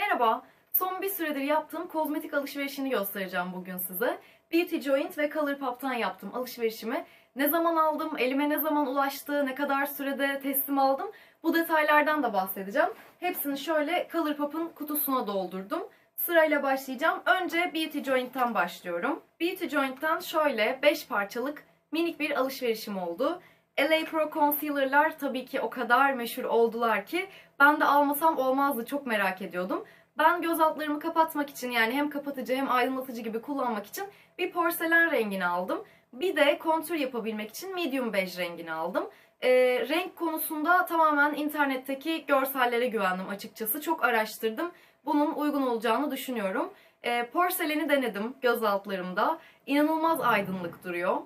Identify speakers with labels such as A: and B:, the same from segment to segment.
A: Merhaba, son bir süredir yaptığım kozmetik alışverişini göstereceğim bugün size. Beauty Joint ve Colourpop'tan yaptım alışverişimi. Ne zaman aldım, elime ne zaman ulaştı, ne kadar sürede teslim aldım bu detaylardan da bahsedeceğim. Hepsini şöyle Colourpop'un kutusuna doldurdum. Sırayla başlayacağım. Önce Beauty Joint'tan başlıyorum. Beauty Joint'tan şöyle 5 parçalık minik bir alışverişim oldu. LA Pro Concealer'lar tabii ki o kadar meşhur oldular ki ben de almasam olmazdı çok merak ediyordum. Ben göz altlarımı kapatmak için yani hem kapatıcı hem aydınlatıcı gibi kullanmak için bir porselen rengini aldım. Bir de kontür yapabilmek için medium bej rengini aldım. Ee, renk konusunda tamamen internetteki görsellere güvendim açıkçası. Çok araştırdım. Bunun uygun olacağını düşünüyorum. Ee, porseleni denedim göz altlarımda. İnanılmaz aydınlık duruyor.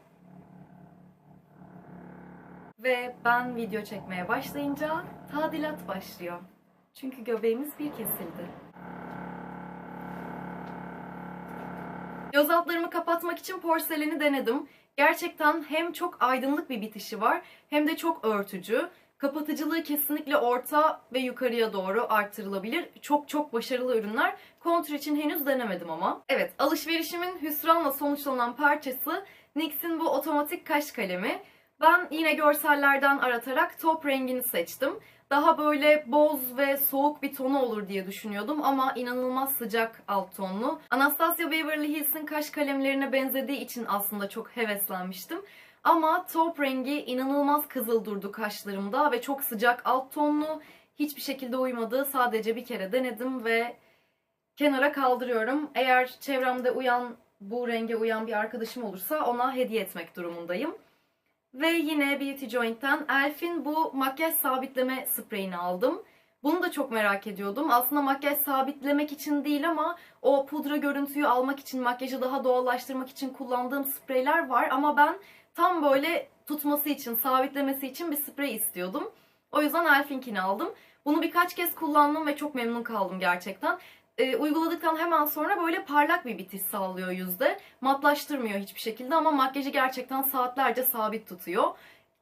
A: Ve ben video çekmeye başlayınca tadilat başlıyor. Çünkü göbeğimiz bir kesildi. Göz altlarımı kapatmak için porseleni denedim. Gerçekten hem çok aydınlık bir bitişi var hem de çok örtücü. Kapatıcılığı kesinlikle orta ve yukarıya doğru arttırılabilir. Çok çok başarılı ürünler. Kontür için henüz denemedim ama. Evet, alışverişimin hüsranla sonuçlanan parçası NYX'in bu otomatik kaş kalemi. Ben yine görsellerden aratarak top rengini seçtim. Daha böyle boz ve soğuk bir tonu olur diye düşünüyordum ama inanılmaz sıcak alt tonlu. Anastasia Beverly Hills'in kaş kalemlerine benzediği için aslında çok heveslenmiştim. Ama top rengi inanılmaz kızıl durdu kaşlarımda ve çok sıcak alt tonlu. Hiçbir şekilde uymadı. Sadece bir kere denedim ve kenara kaldırıyorum. Eğer çevremde uyan bu renge uyan bir arkadaşım olursa ona hediye etmek durumundayım. Ve yine Beauty Joint'ten Elf'in bu makyaj sabitleme spreyini aldım. Bunu da çok merak ediyordum. Aslında makyaj sabitlemek için değil ama o pudra görüntüyü almak için, makyajı daha doğallaştırmak için kullandığım spreyler var. Ama ben tam böyle tutması için, sabitlemesi için bir sprey istiyordum. O yüzden Elf'inkini aldım. Bunu birkaç kez kullandım ve çok memnun kaldım gerçekten e, uyguladıktan hemen sonra böyle parlak bir bitiş sağlıyor yüzde. Matlaştırmıyor hiçbir şekilde ama makyajı gerçekten saatlerce sabit tutuyor.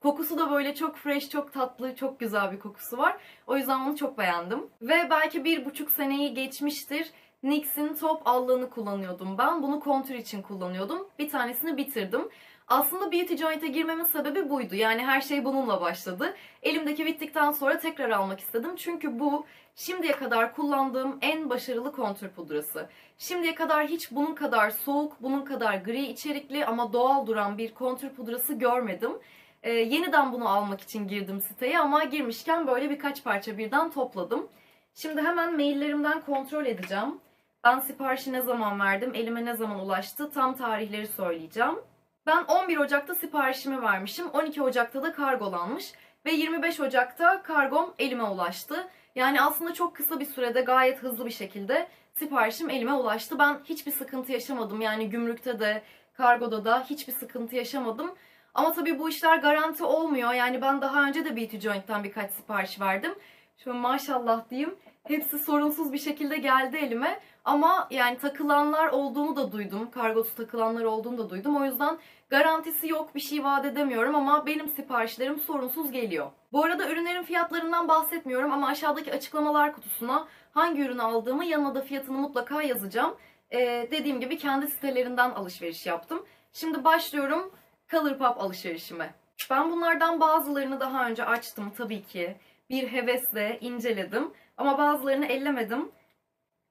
A: Kokusu da böyle çok fresh, çok tatlı, çok güzel bir kokusu var. O yüzden bunu çok beğendim. Ve belki bir buçuk seneyi geçmiştir. NYX'in top allığını kullanıyordum ben. Bunu kontür için kullanıyordum. Bir tanesini bitirdim. Aslında Beauty Joint'e girmemin sebebi buydu. Yani her şey bununla başladı. Elimdeki bittikten sonra tekrar almak istedim. Çünkü bu şimdiye kadar kullandığım en başarılı kontür pudrası. Şimdiye kadar hiç bunun kadar soğuk, bunun kadar gri içerikli ama doğal duran bir kontür pudrası görmedim. Ee, yeniden bunu almak için girdim siteye ama girmişken böyle birkaç parça birden topladım. Şimdi hemen maillerimden kontrol edeceğim. Ben siparişi ne zaman verdim, elime ne zaman ulaştı, tam tarihleri söyleyeceğim. Ben 11 Ocak'ta siparişimi vermişim. 12 Ocak'ta da kargolanmış. Ve 25 Ocak'ta kargom elime ulaştı. Yani aslında çok kısa bir sürede gayet hızlı bir şekilde siparişim elime ulaştı. Ben hiçbir sıkıntı yaşamadım. Yani gümrükte de kargoda da hiçbir sıkıntı yaşamadım. Ama tabii bu işler garanti olmuyor. Yani ben daha önce de Beauty Joint'ten birkaç sipariş verdim. Şöyle maşallah diyeyim. Hepsi sorunsuz bir şekilde geldi elime. Ama yani takılanlar olduğunu da duydum. Kargosu takılanlar olduğunu da duydum. O yüzden garantisi yok bir şey vaat edemiyorum ama benim siparişlerim sorunsuz geliyor. Bu arada ürünlerin fiyatlarından bahsetmiyorum ama aşağıdaki açıklamalar kutusuna hangi ürünü aldığımı yanına da fiyatını mutlaka yazacağım. Ee, dediğim gibi kendi sitelerinden alışveriş yaptım. Şimdi başlıyorum Colourpop alışverişime. Ben bunlardan bazılarını daha önce açtım tabii ki. Bir hevesle inceledim ama bazılarını ellemedim.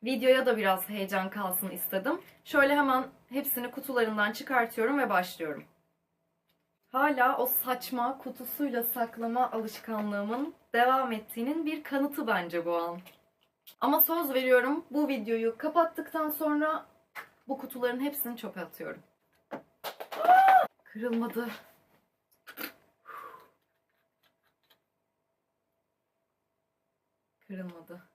A: Videoya da biraz heyecan kalsın istedim. Şöyle hemen hepsini kutularından çıkartıyorum ve başlıyorum. Hala o saçma kutusuyla saklama alışkanlığımın devam ettiğinin bir kanıtı bence bu an. Ama söz veriyorum bu videoyu kapattıktan sonra bu kutuların hepsini çöpe atıyorum. Kırılmadı. Kırılmadı.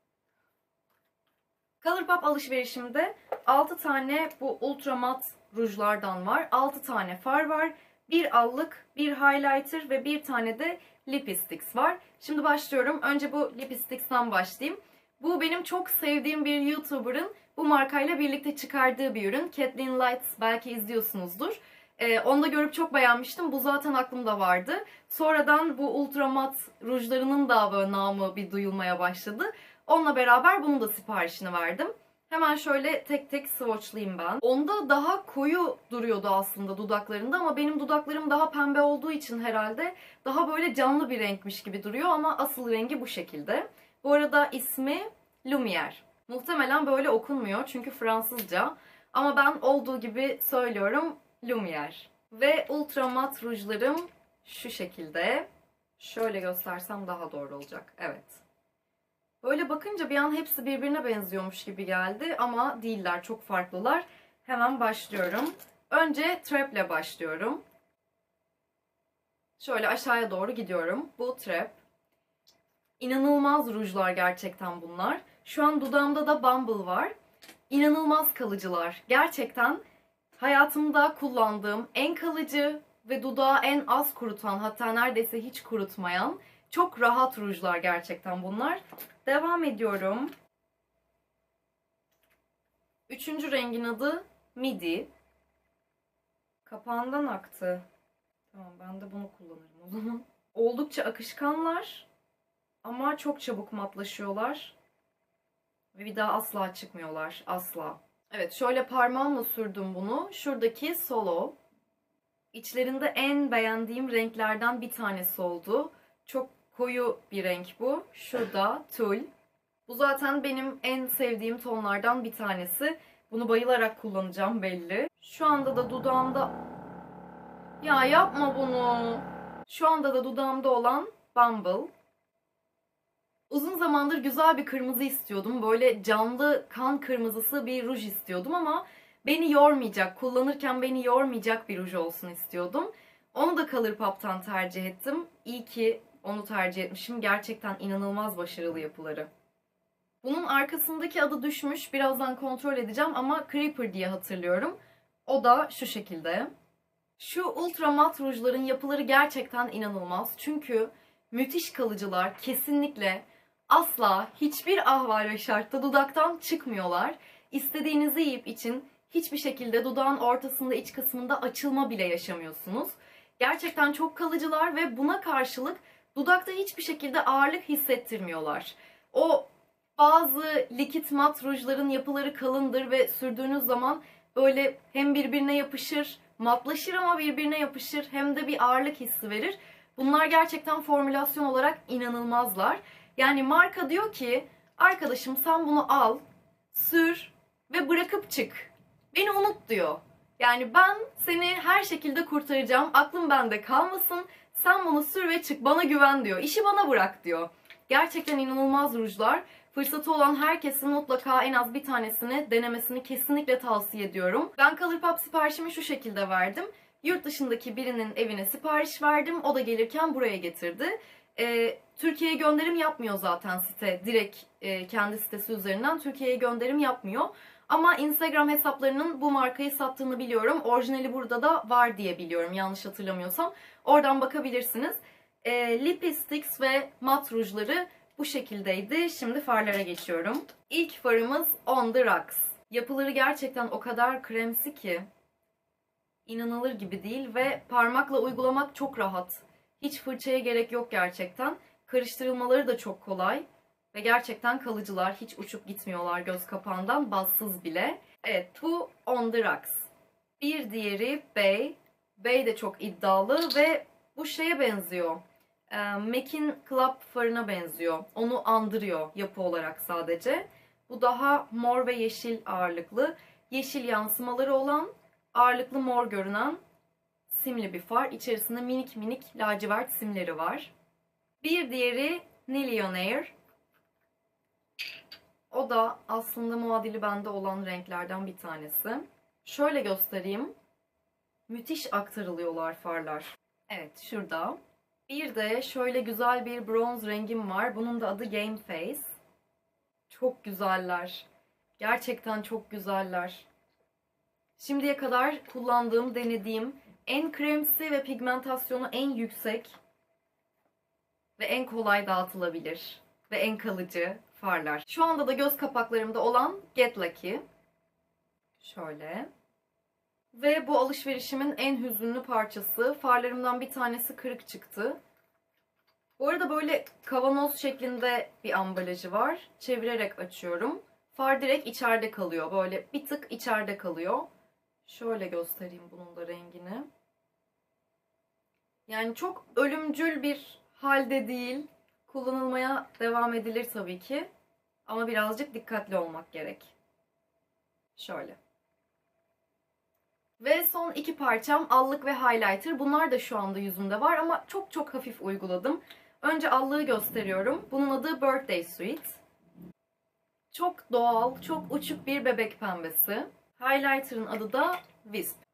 A: Colourpop alışverişimde 6 tane bu ultra mat rujlardan var. 6 tane far var. Bir allık, bir highlighter ve bir tane de lipsticks var. Şimdi başlıyorum. Önce bu lipsticks'ten başlayayım. Bu benim çok sevdiğim bir YouTuber'ın bu markayla birlikte çıkardığı bir ürün. Kathleen Lights belki izliyorsunuzdur. Ee, onu da görüp çok beğenmiştim. Bu zaten aklımda vardı. Sonradan bu ultra mat rujlarının da namı bir duyulmaya başladı. Onunla beraber bunun da siparişini verdim. Hemen şöyle tek tek swatchlayayım ben. Onda daha koyu duruyordu aslında dudaklarında ama benim dudaklarım daha pembe olduğu için herhalde daha böyle canlı bir renkmiş gibi duruyor ama asıl rengi bu şekilde. Bu arada ismi Lumière. Muhtemelen böyle okunmuyor çünkü Fransızca. Ama ben olduğu gibi söylüyorum Lumière. Ve ultra mat rujlarım şu şekilde. Şöyle göstersem daha doğru olacak. Evet. Böyle bakınca bir an hepsi birbirine benziyormuş gibi geldi ama değiller, çok farklılar. Hemen başlıyorum. Önce Trap ile başlıyorum. Şöyle aşağıya doğru gidiyorum. Bu Trap. İnanılmaz rujlar gerçekten bunlar. Şu an dudağımda da Bumble var. İnanılmaz kalıcılar. Gerçekten hayatımda kullandığım en kalıcı ve dudağı en az kurutan hatta neredeyse hiç kurutmayan çok rahat rujlar gerçekten bunlar. Devam ediyorum. Üçüncü rengin adı Midi. Kapağından aktı. Tamam ben de bunu kullanırım o zaman. Oldukça akışkanlar ama çok çabuk matlaşıyorlar. Ve bir daha asla çıkmıyorlar. Asla. Evet şöyle parmağımla sürdüm bunu. Şuradaki Solo. İçlerinde en beğendiğim renklerden bir tanesi oldu. Çok koyu bir renk bu. Şurada tül. Bu zaten benim en sevdiğim tonlardan bir tanesi. Bunu bayılarak kullanacağım belli. Şu anda da dudağımda... Ya yapma bunu. Şu anda da dudağımda olan Bumble. Uzun zamandır güzel bir kırmızı istiyordum. Böyle canlı kan kırmızısı bir ruj istiyordum ama beni yormayacak, kullanırken beni yormayacak bir ruj olsun istiyordum. Onu da Colourpop'tan tercih ettim. İyi ki onu tercih etmişim. Gerçekten inanılmaz başarılı yapıları. Bunun arkasındaki adı düşmüş. Birazdan kontrol edeceğim ama Creeper diye hatırlıyorum. O da şu şekilde. Şu ultra mat rujların yapıları gerçekten inanılmaz. Çünkü müthiş kalıcılar. Kesinlikle asla hiçbir ahval ve şartta dudaktan çıkmıyorlar. İstediğinizi yiyip için hiçbir şekilde dudağın ortasında iç kısmında açılma bile yaşamıyorsunuz. Gerçekten çok kalıcılar ve buna karşılık dudakta hiçbir şekilde ağırlık hissettirmiyorlar. O bazı likit mat rujların yapıları kalındır ve sürdüğünüz zaman böyle hem birbirine yapışır, matlaşır ama birbirine yapışır hem de bir ağırlık hissi verir. Bunlar gerçekten formülasyon olarak inanılmazlar. Yani marka diyor ki arkadaşım sen bunu al, sür ve bırakıp çık. Beni unut diyor. Yani ben seni her şekilde kurtaracağım. Aklım bende kalmasın. Sen bunu sür ve çık. Bana güven diyor. İşi bana bırak diyor. Gerçekten inanılmaz rujlar. Fırsatı olan herkesin mutlaka en az bir tanesini denemesini kesinlikle tavsiye ediyorum. Ben Colourpop siparişimi şu şekilde verdim. Yurt dışındaki birinin evine sipariş verdim. O da gelirken buraya getirdi. Ee, Türkiye'ye gönderim yapmıyor zaten site. Direkt e, kendi sitesi üzerinden Türkiye'ye gönderim yapmıyor. Ama Instagram hesaplarının bu markayı sattığını biliyorum. Orijinali burada da var diye biliyorum yanlış hatırlamıyorsam. Oradan bakabilirsiniz. E, Lipsticks ve mat rujları bu şekildeydi. Şimdi farlara geçiyorum. İlk farımız On The Rocks. Yapıları gerçekten o kadar kremsi ki inanılır gibi değil ve parmakla uygulamak çok rahat. Hiç fırçaya gerek yok gerçekten. Karıştırılmaları da çok kolay. Ve gerçekten kalıcılar. Hiç uçup gitmiyorlar göz kapağından. Bassız bile. Evet bu On The Rocks. Bir diğeri Bay. Bay de çok iddialı ve bu şeye benziyor. E, MAC'in Club farına benziyor. Onu andırıyor yapı olarak sadece. Bu daha mor ve yeşil ağırlıklı. Yeşil yansımaları olan, ağırlıklı mor görünen simli bir far. İçerisinde minik minik lacivert simleri var. Bir diğeri Nillionaire. O da aslında muadili bende olan renklerden bir tanesi. Şöyle göstereyim. Müthiş aktarılıyorlar farlar. Evet şurada. Bir de şöyle güzel bir bronz rengim var. Bunun da adı Game Face. Çok güzeller. Gerçekten çok güzeller. Şimdiye kadar kullandığım, denediğim en kremsi ve pigmentasyonu en yüksek ve en kolay dağıtılabilir ve en kalıcı farlar. Şu anda da göz kapaklarımda olan Get Lucky. Şöyle. Ve bu alışverişimin en hüzünlü parçası. Farlarımdan bir tanesi kırık çıktı. Bu arada böyle kavanoz şeklinde bir ambalajı var. Çevirerek açıyorum. Far direkt içeride kalıyor. Böyle bir tık içeride kalıyor. Şöyle göstereyim bunun da rengini. Yani çok ölümcül bir halde değil. Kullanılmaya devam edilir tabii ki. Ama birazcık dikkatli olmak gerek. Şöyle. Ve son iki parçam allık ve highlighter. Bunlar da şu anda yüzümde var ama çok çok hafif uyguladım. Önce allığı gösteriyorum. Bunun adı Birthday Suite. Çok doğal, çok uçuk bir bebek pembesi. Highlighter'ın adı da Wisp.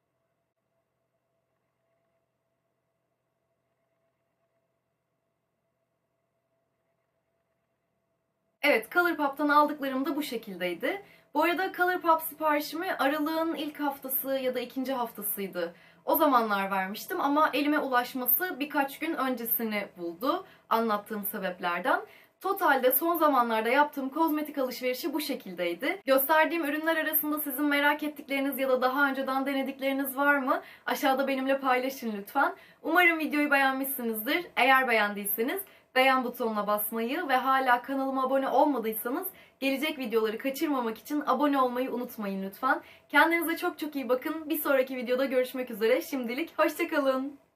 A: Evet, Colourpop'tan aldıklarım da bu şekildeydi. Bu arada Colourpop siparişimi aralığın ilk haftası ya da ikinci haftasıydı. O zamanlar vermiştim ama elime ulaşması birkaç gün öncesini buldu anlattığım sebeplerden. Totalde son zamanlarda yaptığım kozmetik alışverişi bu şekildeydi. Gösterdiğim ürünler arasında sizin merak ettikleriniz ya da daha önceden denedikleriniz var mı? Aşağıda benimle paylaşın lütfen. Umarım videoyu beğenmişsinizdir. Eğer beğendiyseniz beğen butonuna basmayı ve hala kanalıma abone olmadıysanız gelecek videoları kaçırmamak için abone olmayı unutmayın lütfen. Kendinize çok çok iyi bakın. Bir sonraki videoda görüşmek üzere. Şimdilik hoşçakalın.